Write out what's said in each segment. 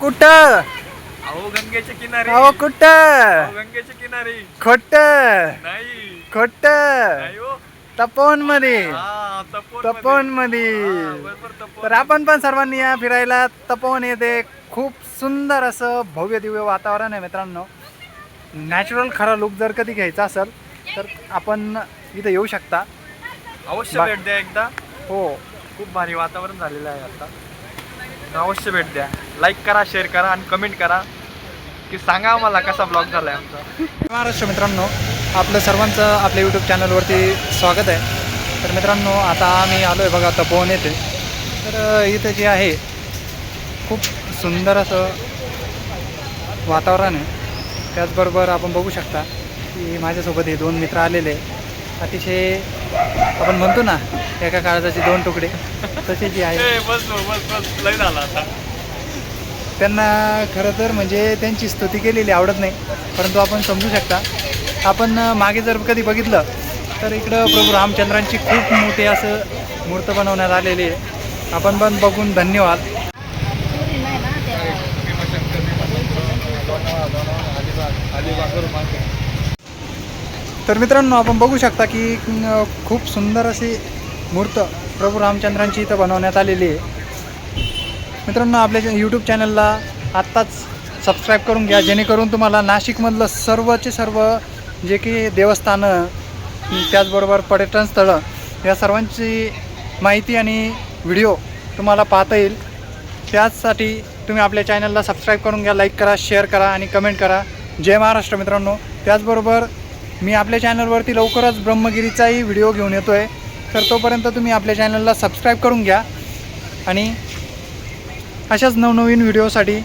कुठं? अहो गंगेच्या किनारी. अहो कुठं? अहो, गंगेच्या किनारी. खोट. नाही. खोट. नाही हो. तपोवनमध्ये हा, तपोवन तपोवनमध्ये. मध्ये बरोबर तपोवन. तर आपण पण सर्वांनी या फिरायला तपोवन येते खूप सुंदर असं भव्य दिव्य वातावरण आहे मित्रांनो. नॅचरल खरा लुक जर कधी घ्यायचा असेल तर आपण इथं येऊ शकता. अवश्य बा- भेट द्या एकदा. हो. खूप भारी वातावरण झालेलं आहे आता. अवश्य भेट द्या. लाईक करा शेअर करा आणि कमेंट करा की सांगा आम्हाला कसा ब्लॉग आहे आमचा. महाराष्ट्र मित्रांनो आपलं सर्वांचं आपल्या यूट्यूब चॅनलवरती स्वागत आहे. तर मित्रांनो आता आम्ही आलो आहे बघा आता पोहन येते. तर इथं जे आहे खूप सुंदर असं वातावरण आहे. त्याचबरोबर आपण बघू शकता की माझ्यासोबत हे दोन मित्र आलेले आहे. अतिशय आपण म्हणतो ना एका काळजाचे दोन तुकडे तसे जे आहे ए, बस बस बस बस लय झाला आता. त्यांना खरं तर म्हणजे त्यांची स्तुती केलेली आवडत नाही परंतु आपण समजू शकता. आपण मागे जर कधी बघितलं तर इकडं प्रभू रामचंद्रांची खूप मोठी असं मूर्त बनवण्यात आलेली आहे. आपण पण बघून धन्यवाद. तर मित्रांनो आपण बघू शकता की खूप सुंदर अशी मूर्त प्रभू रामचंद्रांची इथं बनवण्यात आलेली आहे. मित्रांनो आपल्या यूट्यूब चॅनलला आत्ताच सबस्क्राईब करून घ्या. जेणेकरून तुम्हाला नाशिकमधलं सर्वचे सर्व जे की देवस्थानं त्याचबरोबर पर्यटन स्थळं या सर्वांची माहिती आणि व्हिडिओ तुम्हाला पाहता येईल. त्याचसाठी तुम्ही आपल्या चॅनलला सबस्क्राईब करून घ्या. लाईक करा शेअर करा आणि कमेंट करा. जय महाराष्ट्र मित्रांनो. त्याचबरोबर मी आपल्या चॅनलवरती लवकरच ब्रह्मगिरीचाही व्हिडिओ घेऊन येतो आहे तर तोपर्यंत तुम्ही आपल्या चॅनलला सबस्क्राईब करून घ्या आणि अशाच नवनवीन व्हिडिओसाठी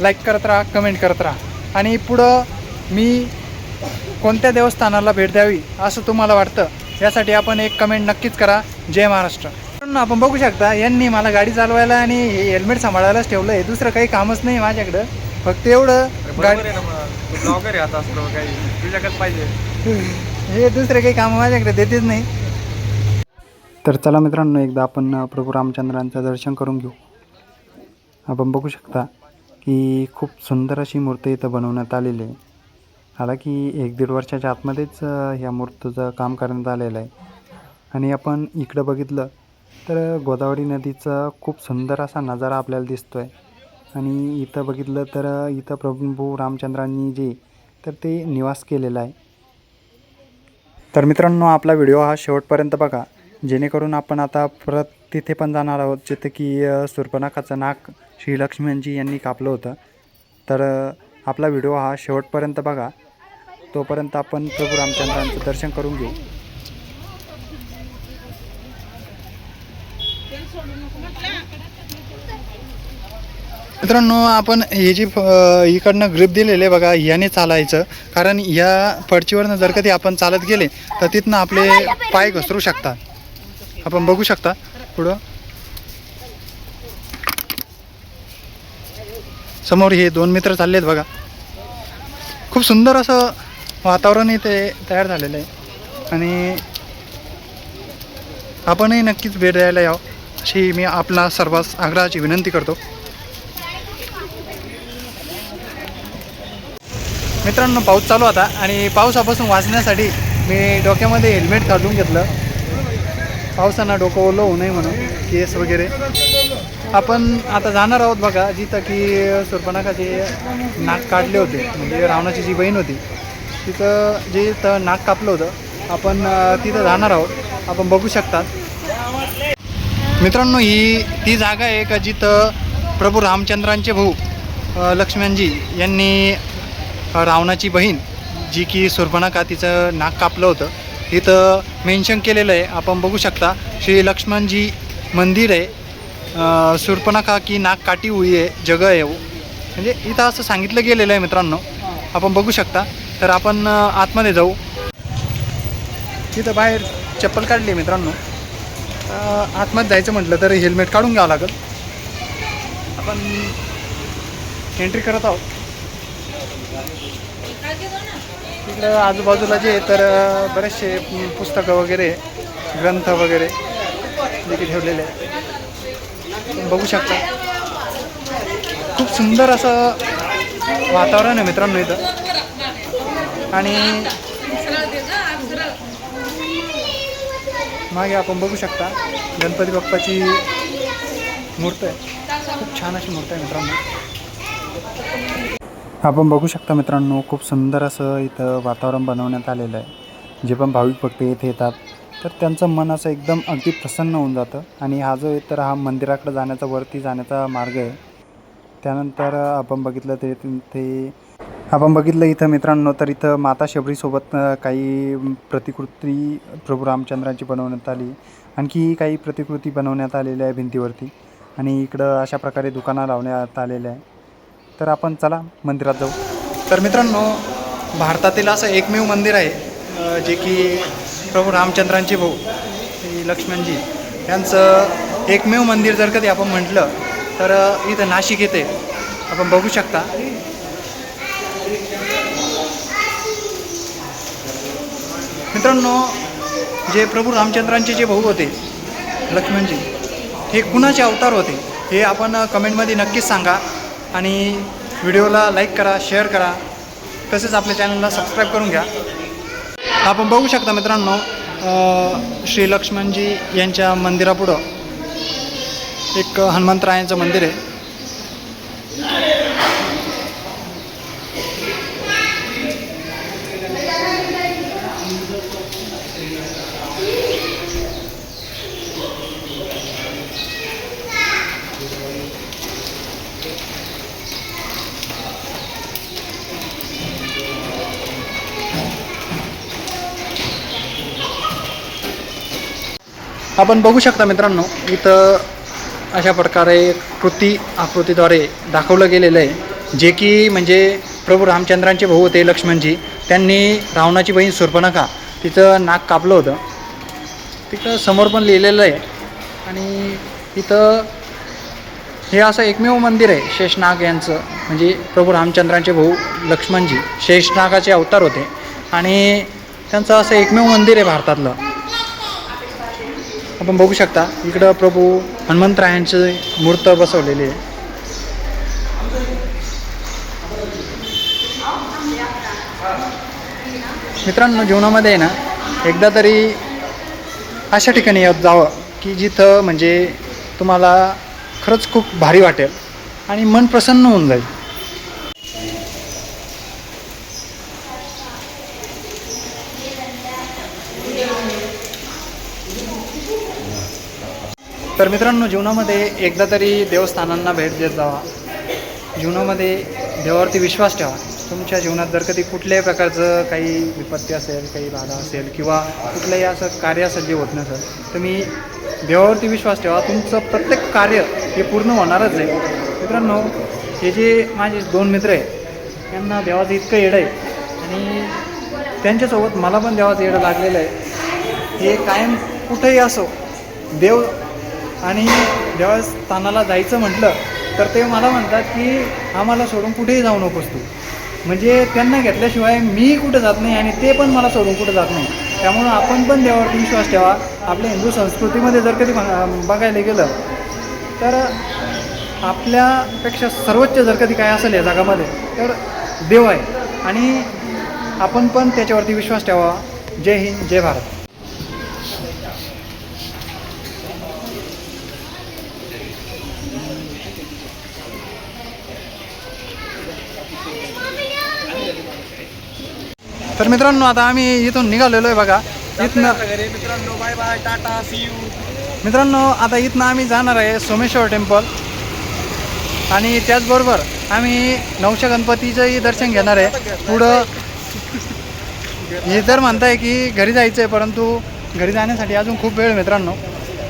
लाईक करत राहा कमेंट करत राहा. आणि पुढं मी कोणत्या देवस्थानाला भेट द्यावी असं तुम्हाला वाटतं यासाठी आपण एक कमेंट नक्कीच करा. जय महाराष्ट्र. आपण बघू शकता यांनी मला गाडी चालवायला आणि हेल्मेट सांभाळायलाच ठेवलं आहे दुसरं काही कामच नाही माझ्याकडं. फक्त एवढं गाडी ब्लॉगर आहे आता सर्व काही. तुझ्याकडे पाहिजे. हे दुसरे काही कामं माझ्याकडे देतेच नाही. तर चला मित्रांनो एकदा आपण प्रभू रामचंद्रांचं दर्शन करून घेऊ. आपण बघू शकता की खूप सुंदर अशी मूर्ती इथं बनवण्यात आलेली आहे. हाला की एक दीड वर्षाच्या आतमध्येच ह्या मूर्तीचं काम करण्यात आलेलं आहे. आणि आपण इकडं बघितलं तर गोदावरी नदीचा खूप सुंदर असा नजारा आपल्याला दिसतो आहे आणि इथं बघितलं तर इथं प्रभू रामचंद्रांनी जे तर ते निवास केलेला आहे. तर मित्रांनो आपला व्हिडिओ हा शेवटपर्यंत बघा. जेणेकरून आपण आता परत तिथे पण जाणार आहोत जिथे की अ, नाक श्रीलक्ष्मणजी यांनी कापलं होतं. तर आपला व्हिडिओ हा शेवटपर्यंत बघा. तोपर्यंत आपण प्रभू रामचंद्रांचं दर्शन करून घेऊ. मित्रांनो आपण हे जी इकडनं ग्रीप दिलेले बघा याने चालायचं. कारण या फडचीवरनं जर कधी आपण चालत गेले तर तिथनं आपले पाय घसरू शकतात. आपण बघू शकता पुढं. समोर हे दोन मित्र चाललेत बघा. खूप सुंदर असं वातावरण इथे तयार झालेलं आहे. आणि आपणही नक्कीच भेट द्यायला यावं. अशी मी आपला सर्वांस आग्रहाची विनंती करतो. मित्रांनो पाऊस चालू होता आणि पावसापासून वाचण्यासाठी मी डोक्यामध्ये हेल्मेट काढून घेतलं. पावसानं डोकं ओलं होऊ नये म्हणून केस वगैरे. आपण आता जाणार आहोत बघा जिथं की सुरपणाखाचे नाक काढले होते म्हणजे रावणाची जी बहीण होती. तिथं जे इथं नाक कापलं होतं आपण तिथं जाणार आहोत. आपण बघू शकतात. मित्रांनो ही ती जागा आहे का जिथं प्रभू रामचंद्रांचे भाऊ लक्ष्मणजी यांनी रावणाची बहीण जी की सुर्पणखा तिचं नाक कापलं होतं इथं मेन्शन केलेलं आहे. आपण बघू शकता श्री लक्ष्मणजी मंदिर आहे. अ, की नाक काटी हुई आहे जगह आहे म्हणजे इथं असं सांगितलं गेलेलं आहे मित्रांनो. आपण बघू शकता. तर आपण आतमध्ये जाऊ. तिथं बाहेर चप्पल काढली आहे मित्रांनो. आतमध्ये जायचं म्हटलं तर हेल्मेट काढून घ्यावं लागेल. आपण एंट्री करत आहोत. इकडं आजूबाजूला जे तर बरेचसे पुस्तकं वगैरे ग्रंथ वगैरे जे ठेवलेले आहेत. बघू शकता. खूप सुंदर असं वातावरण आहे मित्रांनो इथं. आणि मागे आपण बघू शकता गणपती बाप्पाची मूर्त आहे. खूप छान अशी मूर्त आहे मित्रांनो. आपण बघू शकता मित्रांनो खूप सुंदर असं इथं वातावरण बनवण्यात आलेलं आहे. जे पण भाविक भक्त इथे येतात तर त्यांचं मन असं एकदम अगदी प्रसन्न होऊन जातं. आणि हा जो तर हा मंदिराकडे जाण्याचा वरती जाण्याचा मार्ग आहे. त्यानंतर आपण बघितलं ते ते आपण बघितलं इथं मित्रांनो तर इथं माता शबरीसोबत काही प्रतिकृती प्रभू रामचंद्रांची बनवण्यात आली. आणखी काही प्रतिकृती बनवण्यात आलेल्या आहे भिंतीवरती. आणि इकडं अशा प्रकारे दुकानं लावण्यात आलेल्या आहे. तर आपण चला मंदिरात जाऊ. तर मित्रांनो भारतातील असं एकमेव मंदिर आहे जे की प्रभू रामचंद्रांचे भाऊ श्री लक्ष्मणजी. यांचं एकमेव मंदिर जर कधी आपण म्हटलं तर इथं नाशिक येते. आपण बघू शकता. मित्रांनो जे प्रभू रामचंद्रांचे जे भाऊ होते लक्ष्मणजी हे कुणाचे अवतार होते हे आपण कमेंटमध्ये नक्कीच सांगा. आणि व्हिडिओला लाईक करा शेअर करा. तसेच आपल्या चॅनलला सबस्क्राईब करून घ्या. आपण बघू शकता मित्रांनो श्री लक्ष्मणजी यांच्या मंदिरापुढं एक हनुमंतरायांचं मंदिर आहे. आपण बघू शकता मित्रांनो इथं अशा प्रकारे कृती आकृतीद्वारे दाखवलं गेलेलं आहे. जे की म्हणजे प्रभू रामचंद्रांचे भाऊ होते लक्ष्मणजी. त्यांनी रावणाची बहीण सुर्पणखा तिचं नाक कापलं होतं. तिथं समोर पण लिहिलेलं आहे. आणि इथं हे असं एकमेव मंदिर आहे शेषनाग यांचं. म्हणजे प्रभू रामचंद्रांचे भाऊ लक्ष्मणजी शेषनागाचे अवतार होते. आणि त्यांचं असं एकमेव मंदिर आहे भारतातलं. आपण बघू शकता इकडं प्रभू हनुमंतरायांची मूर्त बसवलेली आहे. मित्रांनो जीवनामध्ये आहे ना एकदा तरी अशा ठिकाणी येत जावं की जिथं म्हणजे तुम्हाला खरंच खूप भारी वाटेल आणि मन प्रसन्न होऊन जाईल. तर मित्रांनो जीवनामध्ये एकदा तरी देवस्थानांना भेट देत जावा. जीवनामध्ये देवावरती विश्वास ठेवा. तुमच्या जीवनात जर कधी कुठल्याही प्रकारचं काही विपत्ती असेल काही बाधा असेल किंवा कुठलंही असं कार्य असेल जे होत नसेल तुम्ही देवावरती विश्वास ठेवा. तुमचं प्रत्येक कार्य हे पूर्ण होणारच आहे. मित्रांनो हे जे माझे दोन मित्र आहे त्यांना देवाचं इतकं येडं आहे आणि त्यांच्यासोबत मला पण देवाचं येडं लागलेलं आहे. हे कायम कुठेही असो देव आणि देवस्थानाला जायचं म्हटलं तर ते मला म्हणतात की आम्हाला सोडून कुठेही जाऊ नकोस तू. म्हणजे त्यांना घेतल्याशिवाय मी कुठं जात नाही आणि ते पण मला सोडून कुठं जात नाही. त्यामुळं आपण पण देवावरती विश्वास ठेवा. आपल्या हिंदू संस्कृतीमध्ये जर कधी बघायला गेलं तर आपल्यापेक्षा सर्वोच्च जर कधी काय असेल या जगामध्ये तर देव आहे. आणि आपण पण त्याच्यावरती विश्वास ठेवा. जय हिंद जय भारत. तर मित्रांनो आता आम्ही इथून निघालेलो आहे बघा. इथनं मित्रांनो bye bye tata see you मित्रांनो आता इथनं आम्ही जाणार आहे सोमेश्वर टेम्पल आणि त्याचबरोबर आम्ही नवशा गणपतीचंही दर्शन घेणार आहे. पुढं हे तर म्हणताय की घरी जायचं आहे परंतु घरी जाण्यासाठी अजून खूप वेळ मित्रांनो.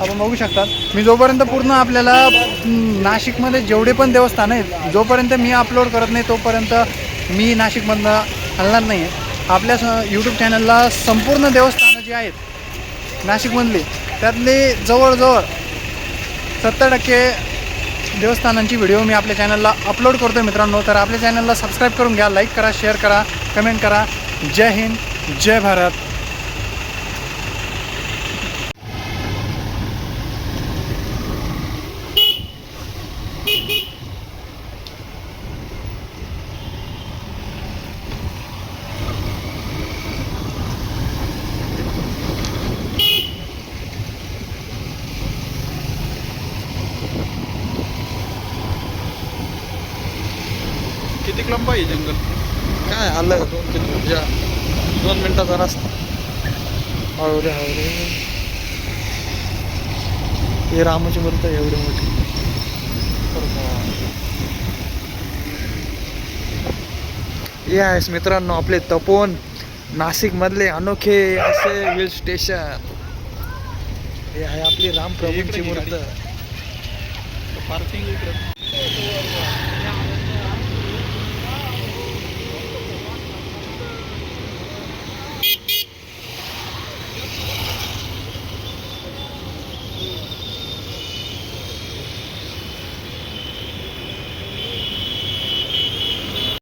आपण बघू शकतात. मी जोपर्यंत पूर्ण आपल्याला नाशिकमध्ये जेवढे पण देवस्थान आहेत जोपर्यंत मी अपलोड करत नाही तोपर्यंत मी नाशिकमधनं हलणार नाही आहे आपल्या स यूट्यूब चॅनलला संपूर्ण देवस्थानं जी आहेत नाशिकमधली त्यातली जवळजवळ सत्तर टक्के देवस्थानांची व्हिडिओ मी आपल्या चॅनलला अपलोड करतो आहे मित्रांनो. तर आपल्या चॅनलला सबस्क्राईब करून घ्या लाईक करा शेअर करा कमेंट करा. जय हिंद जय भारत. किती लंबा आहे जंगल. काय आलं? दोन किलोमीटर दोन. मिनिटाचा रस्ता. हळू रे हळू रे हे रामाची मूर्त आहे एवढी मोठी. हे आहेस मित्रांनो आपले तपोन नाशिक मधले अनोखे असे हिल स्टेशन. हे आहे आपली रामप्रभूंची मूर्त. पार्किंग